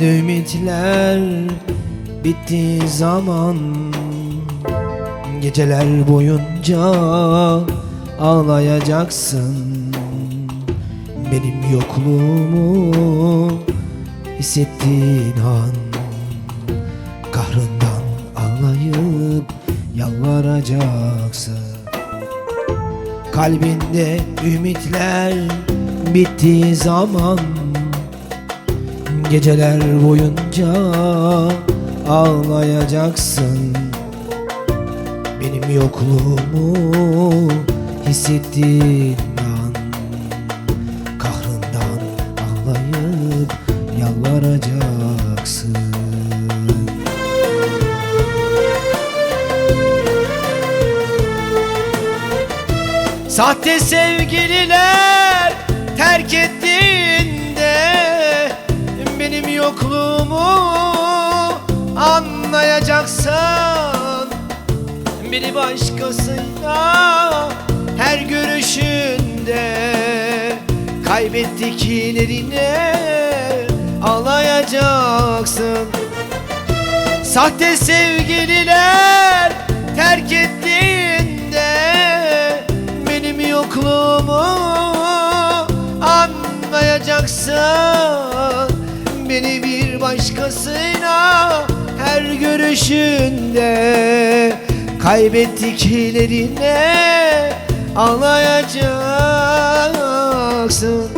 ümitler bittiği zaman. Geceler boyunca ağlayacaksın. Benim yokluğumu hissettiğin an. Kahrından ağlayıp yalvaracaksın. Kalbinde ümitler bittiği zaman Geceler boyunca ağlayacaksın. Benim yokluğumu hissettiğin an Kahrından ağlayıp yalvaracaksın. Sahte sevgililer terk ettiğinde yokluğumu anlayacaksın Beni başkasıyla her görüşünde Kaybettiklerine ağlayacaksın Sahte sevgililer terk ettiğinde Benim yokluğumu anlayacaksın Beni bir başkasıyla her görüşünde Kaybettiklerine ağlayacaksın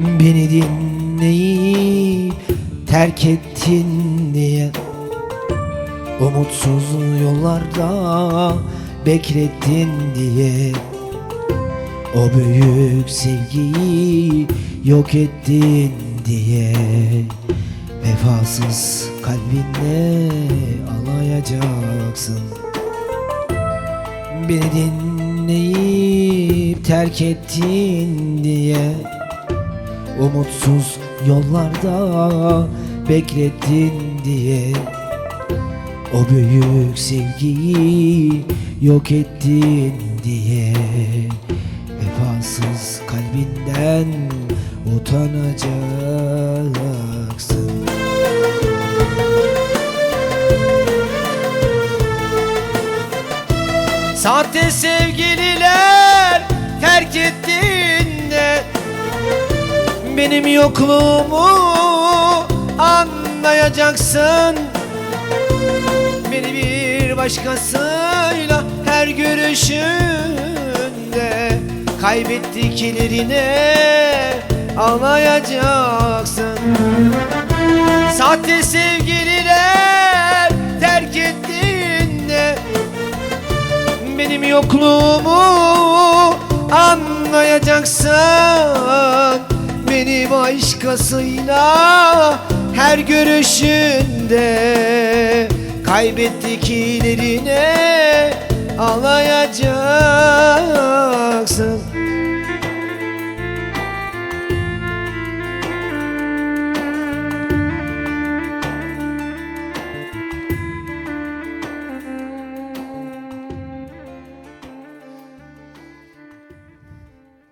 Beni dinleyip terk ettin diye. Umutsuz yollarda beklettin diye. O büyük sevgiyi yok ettin diye. Vefasız kalbinle alayacaksın Beni dinleyip terk ettin diye Umutsuz yollarda beklettin diye O büyük sevgiyi yok ettin diye Vefasız kalbinden utanacaksın. Sahte sevgililer terk ettiğinde Benim yokluğumu anlayacaksın. Beni bir başkasıyla her görüşünde Kaybettiklerine ağlayacaksın Sahte sevgililer terk ettiğinde benim yokluğumu anlayacaksın Beni başkasıyla her görüşünde Kaybettiklerine ağlayacaksın